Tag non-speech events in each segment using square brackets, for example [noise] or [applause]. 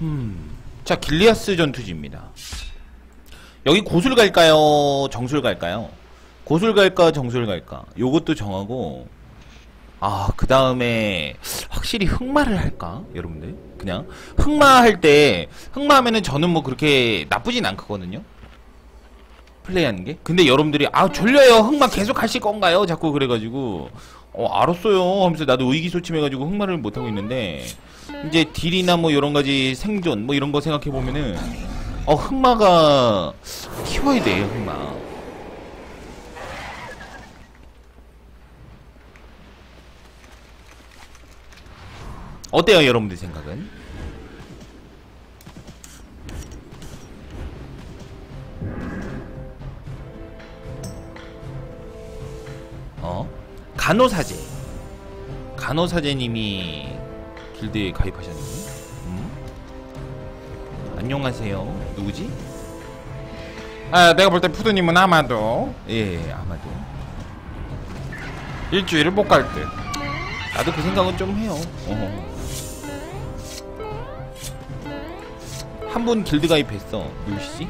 음. 자, 길리아스 전투지입니다. 여기 고술 갈까요? 정술 갈까요? 고술 갈까? 정술 갈까? 요것도 정하고, 아, 그 다음에, 확실히 흑마를 할까? 여러분들? 그냥, 흑마 할 때, 흑마 하면은 저는 뭐 그렇게 나쁘진 않거든요? 플레이하는 게? 근데 여러분들이, 아, 졸려요! 흑마 계속 하실 건가요? 자꾸 그래가지고, 어, 알았어요. 하면서 나도 의기소침해가지고 흑마를 못하고 있는데, 이제 딜이나 뭐 여러 가지 생존, 뭐 이런 거 생각해보면은, 어, 흑마가 키워야 돼요, 흑마. 어때요, 여러분들 생각은? 간호사제. 간호사제님이 길드에 가입하셨네요. 음? 안녕하세요. 누구지? 아, 내가 볼 때 푸드님은 아마도 예, 아마도. 일주일을 못 갈 듯. 나도 그 생각은 좀 해요. 어. 한분 길드 가입했어. 누구시지?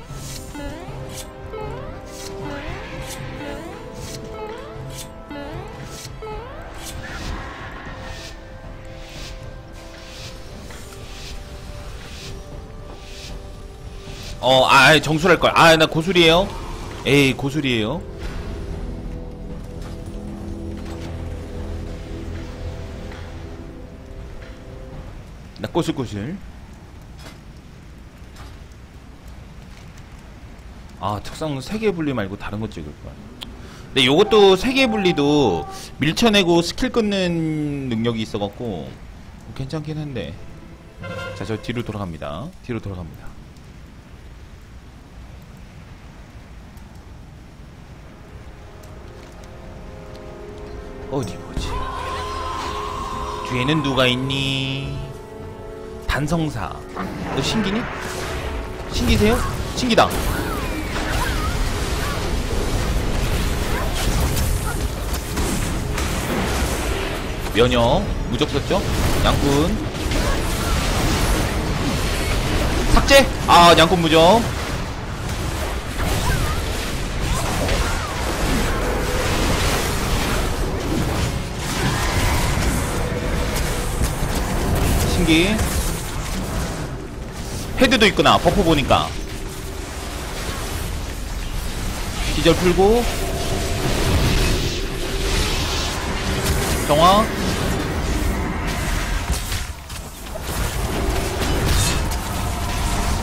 어, 아, 정수할 걸. 아, 나 고술이에요. 에이, 고술이에요. 나 꼬슬꼬슬. 아, 특성 3개 분리 말고 다른 거 찍을 거야. 근데 요것도 3개 분리도 밀쳐내고 스킬 끊는 능력이 있어갖고 괜찮긴 한데. 자, 저 뒤로 돌아갑니다. 뒤로 돌아갑니다. 어디 보지? 뒤에는 누가 있니? 단성사. 너 신기니? 신기세요? 신기다. 면역 무적 썼죠? 양꾼 삭제! 아 양꾼 무적 신기. 헤드도 있구나 버프 보니까. 기절 풀고. 정화.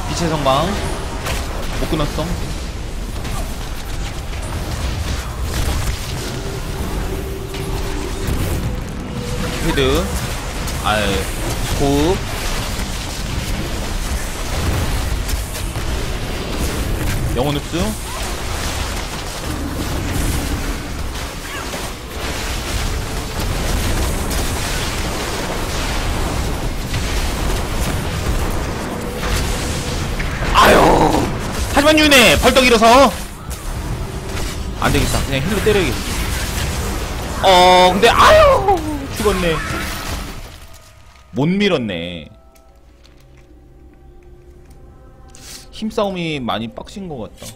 빛의 성광. 못 끊었어. 헤드. 아이 호흡 영혼 흡수. 아유. 하지만 윤네 벌떡 일어서. 안되겠다. 그냥 힐로 때려야겠어 어 근데 아유. 죽었네 못 밀었네 힘싸움이 많이 빡신 것 같다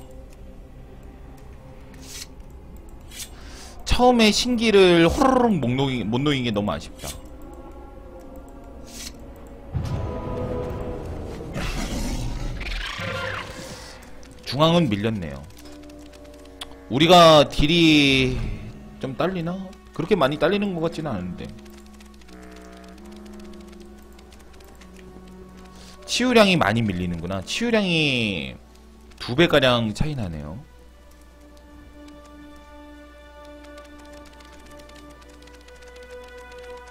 처음에 신기를 호로록 못못 녹인 게 너무 아쉽다 중앙은 밀렸네요. 우리가 딜이 좀 딸리나? 그렇게 많이 딸리는 것 같지는 않은데. 치유량이 많이 밀리는구나. 치유량이 두 배가량 차이 나네요.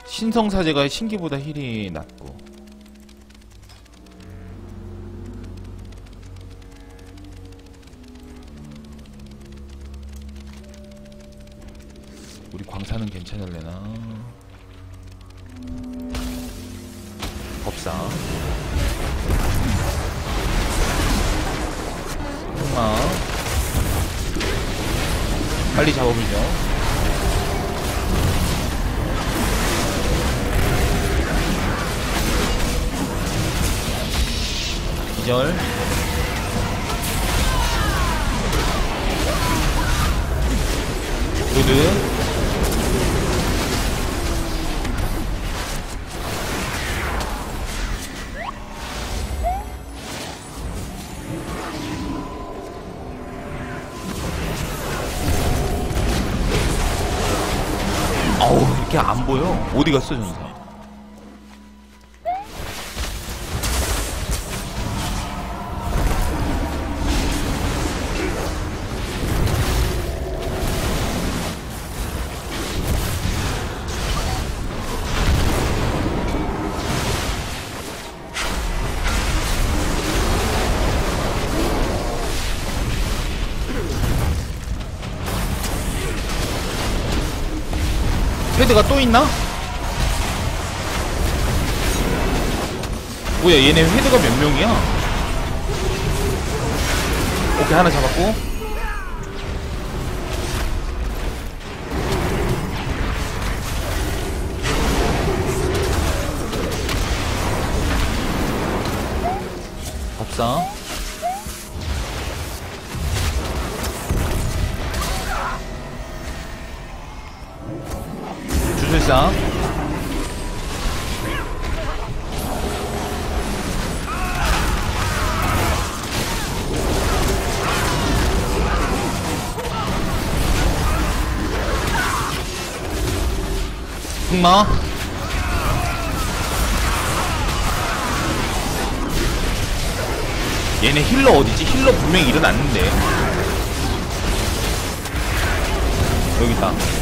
신성사제가 신기보다 힐이 낮고. 우리 광사는 괜찮을래나? 빨리 잡아보죠 기절. 로드 이렇게 안 보여. 어디 갔어 전사 헤드가 또 있나? 뭐야 얘네 헤드가 몇 명이야? 오케이 하나 잡았고 법사 주술사 흑마. 얘네 힐러 어디지? 힐러 분명히 일어났는데. 여기 있다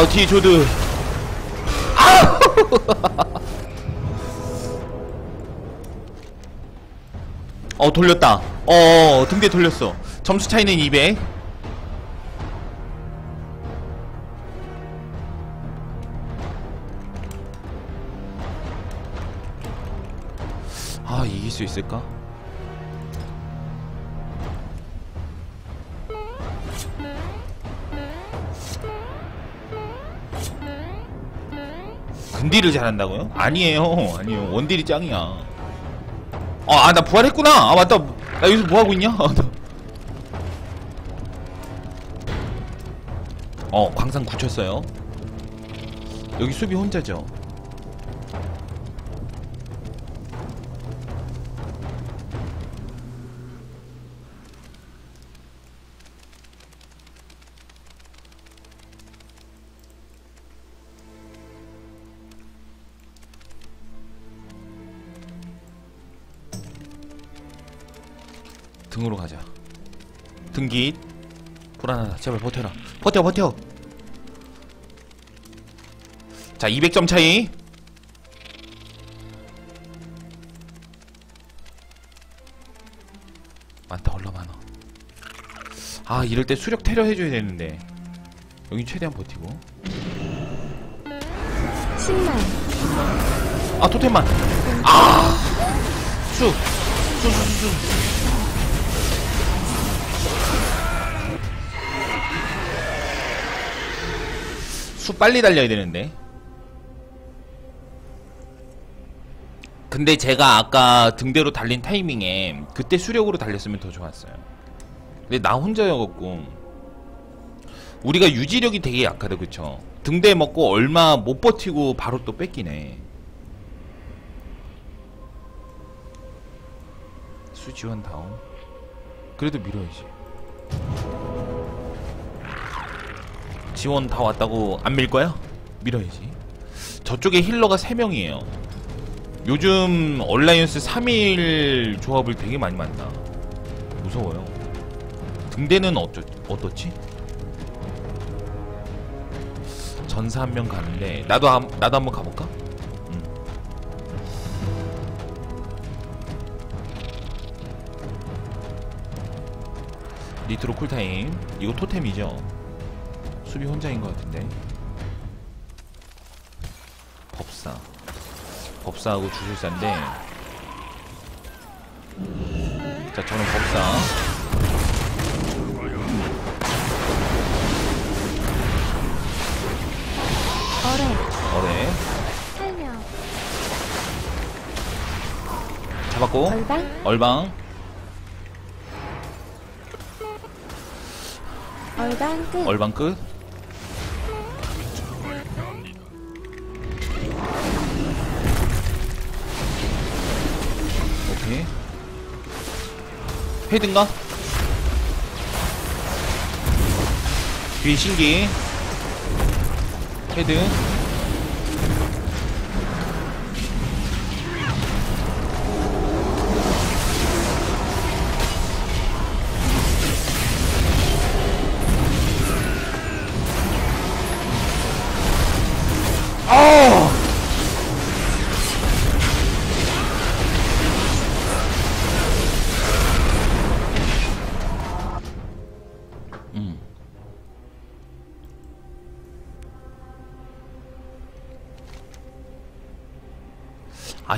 아 뒤에 조드. [laughs] 어 돌렸다. 어 등대 돌렸어. 점수 차이는 200 아 이길 수 있을까? 근딜을 잘한다고요? 아니에요 아니에요 원딜이 짱이야 아, 아, 나 부활했구나. 아, 맞다. 나 여기서 뭐 하고 있냐? [laughs] 어, 광산 굳혔어요. 여기 수비 혼자죠. 등으로 가자. 등깃. 불안하다. 제발 버텨라. 버텨, 버텨. 자, 200점 차이. 많다, 얼라 많아. 아, 이럴 때 수력 테러 해줘야 되는데. 여긴 최대한 버티고. 10만 아, 토템만. 아! 쑥! 쑥, 쑥, 쑥, 수 빨리 달려야 되는데. 근데 제가 아까 등대로 달린 타이밍에 그때 수력으로 달렸으면 더 좋았어요. 근데 나 혼자여갖고 우리가 유지력이 되게 약하다 그쵸? 등대 먹고 얼마 못 버티고 바로 또 뺏기네. 수지원 다운. 그래도 밀어야지. 지원 다 왔다고 안 밀 거야? 밀어야지. 저쪽에 힐러가 3명이에요. 요즘 얼라이언스 3일 조합을 되게 많이 만나. 무서워요. 등대는 어쩌, 어떻지? 전사 한 명 가는데 나도 한, 나도 한번 가볼까? 응. 니트로 쿨타임 이거 토템이죠? 수비 혼자인 것 같은데. 법사. 법사하고 주술사인데. 자 저는 법사. 어래 살명, 잡았고. 얼방, 얼방. 얼방 끝, 얼방 끝 헤드인가? 뒤에 신기 헤드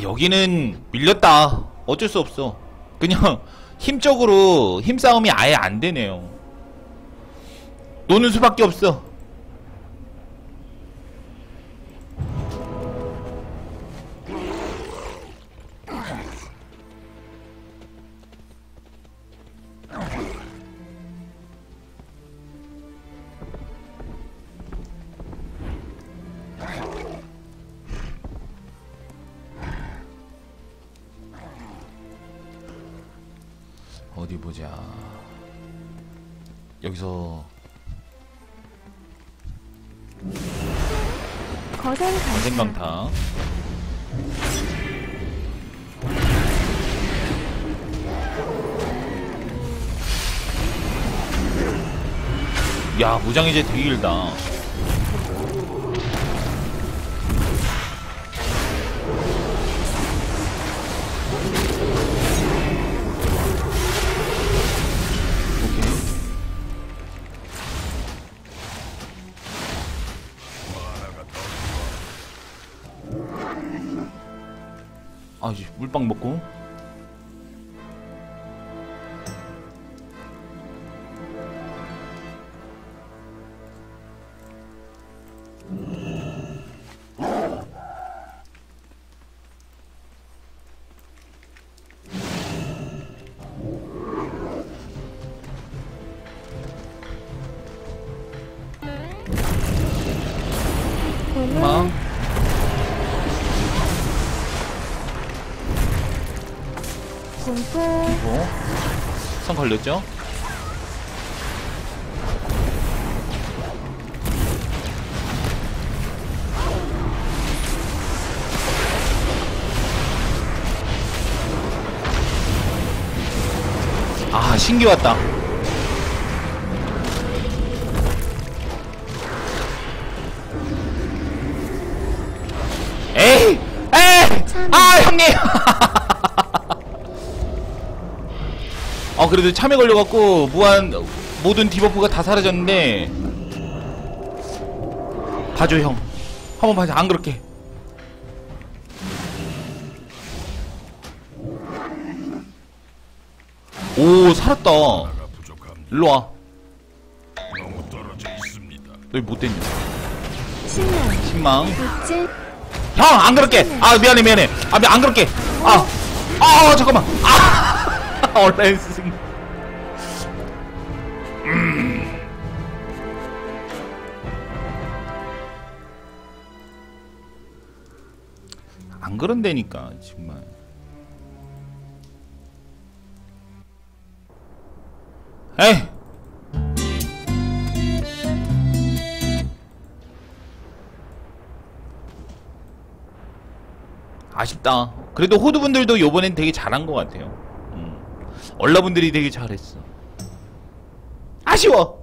여기는 밀렸다. 어쩔 수 없어. 그냥 [laughs] 힘적으로 힘싸움이 아예 안 되네요. 노는 수밖에 없어 어디 보자. 여기서 거센 강타. 야 무장이제 되게 길다. 아, 물빵 먹고. 고문, 막 공포, 어? 선 걸렸죠? 아 신기 왔다 에이 에이 아 형님 [laughs] 그래도 참여 걸려갖고 무한 모든 디버프가 다 사라졌는데. 봐줘 형. 한번 봐줘. 안 그렇게. 오 살았다. 일로와. 너희 못됐냐? 신명, 신망? 입질, 형안 그렇게. 아 미안해 미안해. 아안 그렇게. 아아 잠깐만. 아 [laughs] 얼라인 스승 안 그런다니까 정말 에이. 아쉽다. 그래도 호두분들도 요번엔 되게 잘한 것 같아요. 음. 얼라분들이 되게 잘했어. 아쉬워.